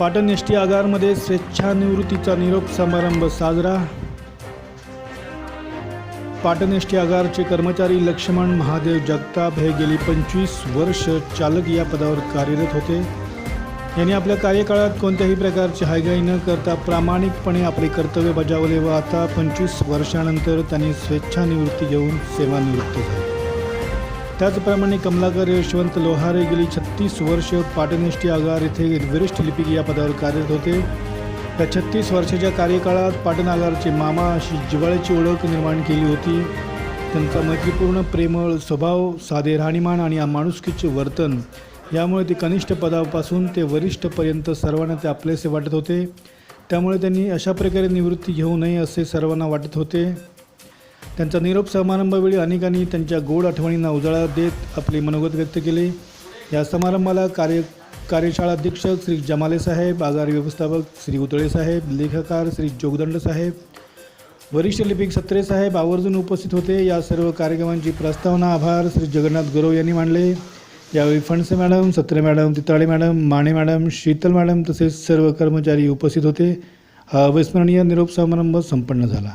Patan S T आगारमध्ये स्वेच्छानिवृत्तीचा निरोप समारंभ साजरा. पाटण एस टी आगारचे कर्मचारी लक्ष्मण महादेव जगताप हे गेली पंचवीस वर्ष चालक या पदावर कार्यरत होते. यांनी आपल्या कार्यकाळात कोणत्याही प्रकारची हायगाई न करता प्रामाणिकपणे आपले कर्तव्य बजावले व आता पंचवीस वर्षानंतर त्यांनी स्वेच्छानिवृत्ती घेऊन सेवानिवृत्त झाली. त्याचप्रमाणे कमलाकर यशवंत लोहारे गेली छत्तीस वर्ष पाटनिष्ठी आगार येथे वरिष्ठ लिपिक या पदावर कार्यरत होते. त्या छत्तीस वर्षाच्या कार्यकाळात पाटण आगारचे मामा अशी जिव्हाळ्याची ओळख निर्माण केली होती. त्यांचा मैत्रीपूर्ण प्रेमळ स्वभाव साधे राहणीमान आणि माणुसकीचे वर्तन यामुळे ते कनिष्ठ पदापासून ते वरिष्ठपर्यंत सर्वांना ते आपलेसे वाटत होते. त्यामुळे त्यांनी अशा प्रकारे निवृत्ती घेऊ नये असे सर्वांना वाटत होते. त्यांचा निरोप समारंभावेळी अनेकांनी त्यांच्या गोड आठवणींना उजाळा देत आपले मनोगत व्यक्त केले. या समारंभाला कार्य कार्यशाळा अधीक्षक श्री जमाले साहेब बाजार व्यवस्थापक श्री उतळे साहेब लेखकार श्री जोगदंड साहेब वरिष्ठ लिपिक सत्रे साहेब आवर्जून उपस्थित होते. या सर्व कार्यक्रमांची प्रस्तावना आभार श्री जगन्नाथ गुरव यांनी मांडले. यावेळी Phanse madam Satre madam Titale madam Mane madam Sheetal madam तसेच सर्व कर्मचारी उपस्थित होते. हा अविस्मरणीय निरोप समारंभ संपन्न झाला.